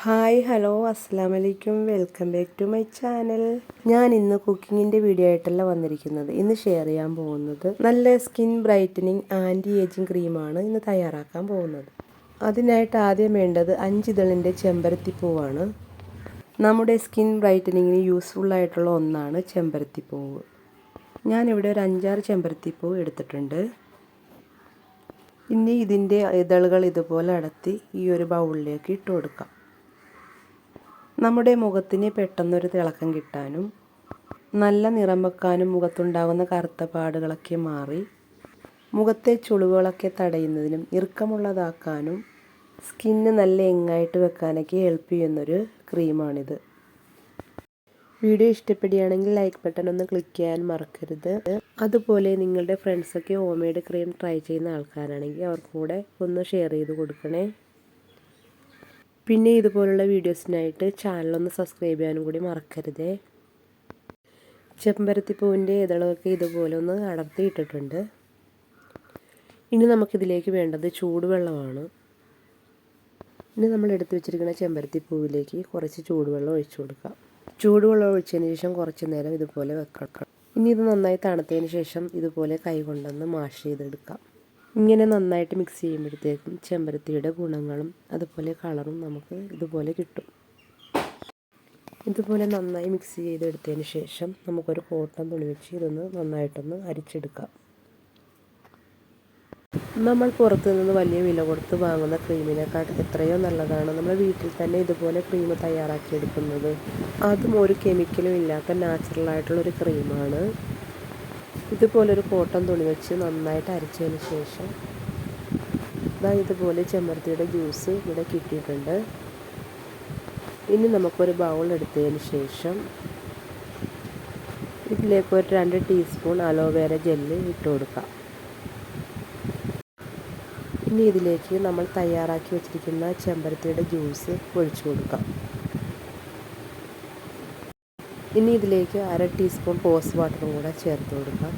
Hi hello അസ്സാം വലൈക്കും welcome back to my channel. ഞാൻ ഇന്ന് കുക്കിങ്ങിന്റെ വീഡിയോ ആയിട്ടല്ല വന്നിരിക്കുന്നത്. ഇന്ന് ഷെയർ ചെയ്യാൻ പോകുന്നത് നല്ല സ്കിൻ ബ്രൈറ്റനിങ് ആന്റി ഏജിങ് ക്രീമാണ് ഇന്ന് തയ്യാറാക്കാൻ പോകുന്നത്. അതിനായിട്ട് ആദ്യം വേണ്ടത് അഞ്ചിതളിന്റെ ചെമ്പരത്തിപ്പൂവാണ്. നമ്മുടെ സ്കിൻ ബ്രൈറ്റനിങ്ങിന് യൂസ്ഫുൾ ആയിട്ടുള്ള ഒന്നാണ് ചെമ്പരത്തിപ്പൂവ്. ഞാനിവിടെ ഒരു അഞ്ചാറ് ചെമ്പരത്തിപ്പൂവ് എടുത്തിട്ടുണ്ട്. ഇനി ഇതിന്റെ ഇതളുകൾ ഇതുപോലെ അടത്തി ഈ ഒരു ബൗളിലേക്ക് ഇട്ട് കൊടുക്കാം. നമ്മുടെ മുഖത്തിന് പെട്ടെന്നൊരു തിളക്കം കിട്ടാനും നല്ല നിറം വെക്കാനും മുഖത്തുണ്ടാകുന്ന കറുത്ത പാടുകളൊക്കെ മാറി മുഖത്തെ ചുളിവുകളൊക്കെ തടയുന്നതിനും ഇറുക്കമുള്ളതാക്കാനും സ്കിന്ന് നല്ല എങ്ങായിട്ട് വെക്കാനൊക്കെ ഹെൽപ്പ് ചെയ്യുന്നൊരു ക്രീമാണിത്. വീഡിയോ ഇഷ്ടപ്പെടുകയാണെങ്കിൽ ലൈക്ക് ബട്ടൺ ഒന്ന് ക്ലിക്ക് ചെയ്യാൻ മറക്കരുത്. അതുപോലെ നിങ്ങളുടെ ഫ്രണ്ട്സൊക്കെ ഹോംമെയ്ഡ് ക്രീം ട്രൈ ചെയ്യുന്ന ആൾക്കാരാണെങ്കിൽ അവർക്കൂടെ കൂടെ ഒന്ന് ഷെയർ ചെയ്ത് കൊടുക്കണേ. പിന്നെ ഇതുപോലുള്ള വീഡിയോസിനായിട്ട് ചാനലൊന്ന് സബ്സ്ക്രൈബ് ചെയ്യാനും കൂടി മറക്കരുതേ. ചെമ്പരത്തിപ്പൂവിന്റെ ഇതളൊക്കെ ഇതുപോലെ ഒന്ന് അടർത്തി ഇട്ടിട്ടുണ്ട്. ഇനി നമുക്കിതിലേക്ക് വേണ്ടത് ചൂടുവെള്ളമാണ്. ഇനി നമ്മൾ എടുത്തു വെച്ചിരിക്കുന്ന ചെമ്പരത്തി പൂവിലേക്ക് കുറച്ച് ചൂടുവെള്ളം ഒഴിച്ചു കൊടുക്കാം. ചൂടുവെള്ളം ഒഴിച്ചതിന് ശേഷം കുറച്ച് നേരം ഇതുപോലെ വെക്കണം. ഇനി ഇത് നന്നായി തണുത്തതിന് ശേഷം ഇതുപോലെ കൈ കൊണ്ടൊന്ന് മാഷ് ചെയ്തെടുക്കാം. ഇങ്ങനെ നന്നായിട്ട് മിക്സ് ചെയ്യുമ്പോഴത്തേക്കും ചെമ്പരത്തിയുടെ ഗുണങ്ങളും അതുപോലെ കളറും നമുക്ക് ഇതുപോലെ കിട്ടും. ഇതുപോലെ നന്നായി മിക്സ് ചെയ്തെടുത്തതിന് ശേഷം നമുക്കൊരു കോട്ടൺ തുണി വെച്ച് ഇതൊന്ന് നന്നായിട്ടൊന്ന് അരിച്ചെടുക്കാം. നമ്മൾ പുറത്തു നിന്ന് വലിയ വില കൊടുത്ത് വാങ്ങുന്ന ക്രീമിനേക്കാൾ എത്രയോ നല്ലതാണ്. നമ്മൾ വീട്ടിൽ തന്നെ ഇതുപോലെ ക്രീം തയ്യാറാക്കിയെടുക്കുന്നത് അതും ഒരു കെമിക്കലും ഇല്ലാത്ത നാച്ചുറലായിട്ടുള്ളൊരു ക്രീമാണ് ഇതുപോലൊരു കോട്ടൺ തുണി വെച്ച് നന്നായിട്ട് അരച്ചതിന് ശേഷം ഇതാ ഇതുപോലെ ചെമ്പരത്തിയുടെ ജ്യൂസ് ഇവിടെ കിട്ടിയിട്ടുണ്ട്. ഇനി നമുക്കൊരു ബൗൾ എടുത്തതിന് ശേഷം ഇതിലേക്ക് ഒരു രണ്ട് ടീസ്പൂൺ അലോവേര ജെല്ല് ഇട്ട് കൊടുക്കാം. ഇനി ഇതിലേക്ക് നമ്മൾ തയ്യാറാക്കി വെച്ചിരിക്കുന്ന ചെമ്പരത്തിയുടെ ജ്യൂസ് ഒഴിച്ചു കൊടുക്കാം. ഇനി ഇതിലേക്ക് അര ടീസ്പൂൺ റോസ് വാട്ടറും കൂടെ ചേർത്ത് കൊടുക്കാം.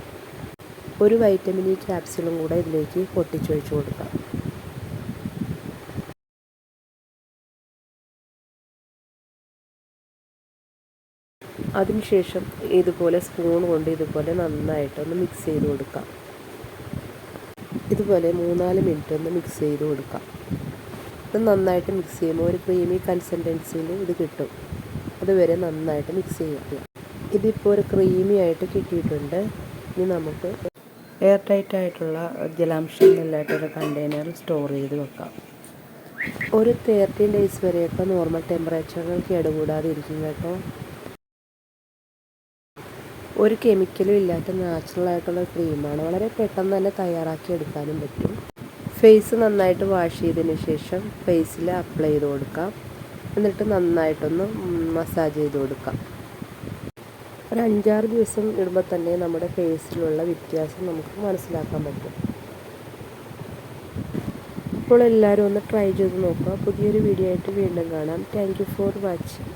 ഒരു വൈറ്റമിൻ ഇ ക്യാപ്സ്യൂളും കൂടെ ഇതിലേക്ക് പൊട്ടിച്ചൊഴിച്ചു കൊടുക്കാം. അതിനുശേഷം ഇതുപോലെ സ്പൂൺ കൊണ്ട് ഇതുപോലെ നന്നായിട്ടൊന്ന് മിക്സ് ചെയ്ത് കൊടുക്കാം. ഇതുപോലെ മൂന്നാൽ മിനിറ്റ് ഒന്ന് മിക്സ് ചെയ്ത് കൊടുക്കാം. ഇത് നന്നായിട്ട് മിക്സ് ചെയ്യുമ്പോൾ ഒരു ക്രീമി കൺസിസ്റ്റൻസിയിൽ ഇത് കിട്ടും. അതുവരെ നന്നായിട്ട് മിക്സ് ചെയ്യുക ഇതിപ്പോൾ ഒരു ക്രീമി ആയിട്ട് കിട്ടിയിട്ടുണ്ട്. ഇനി നമുക്ക് എയർ ടൈറ്റ് ആയിട്ടുള്ള ജലാംശം ഇല്ലാത്തൊരു കണ്ടെയ്നറിൽ സ്റ്റോർ ചെയ്ത് വെക്കാം. ഒരു തേർട്ടീൻ ഡേയ്സ് വരെയൊക്കെ നോർമൽ ടെമ്പറേച്ചറിൽ കേടുകൂടാതെ ഇരിക്കും കേട്ടോ. ഒരു കെമിക്കലും ഇല്ലാത്ത നാച്ചുറൽ ആയിട്ടുള്ള ക്രീമാണ് വളരെ പെട്ടെന്ന് തന്നെ തയ്യാറാക്കി എടുക്കാനും പറ്റും. ഫേസ് നന്നായിട്ട് വാഷ് ചെയ്തതിന് ശേഷം ഫേസിൽ അപ്ലൈ ചെയ്ത് കൊടുക്കാം. എന്നിട്ട് നന്നായിട്ടൊന്ന് മസാജ് ചെയ്ത് കൊടുക്കാം. ഒരു അഞ്ചാറ് ദിവസം ഇടുമ്പോൾ തന്നെ നമ്മുടെ ഫേസിലുള്ള വ്യത്യാസം നമുക്ക് മനസ്സിലാക്കാൻ പറ്റും. ഇപ്പോൾ എല്ലാവരും ഒന്ന് ട്രൈ ചെയ്ത് നോക്കുക. പുതിയൊരു വീഡിയോ ആയിട്ട് വീണ്ടും കാണാം. Thank for watching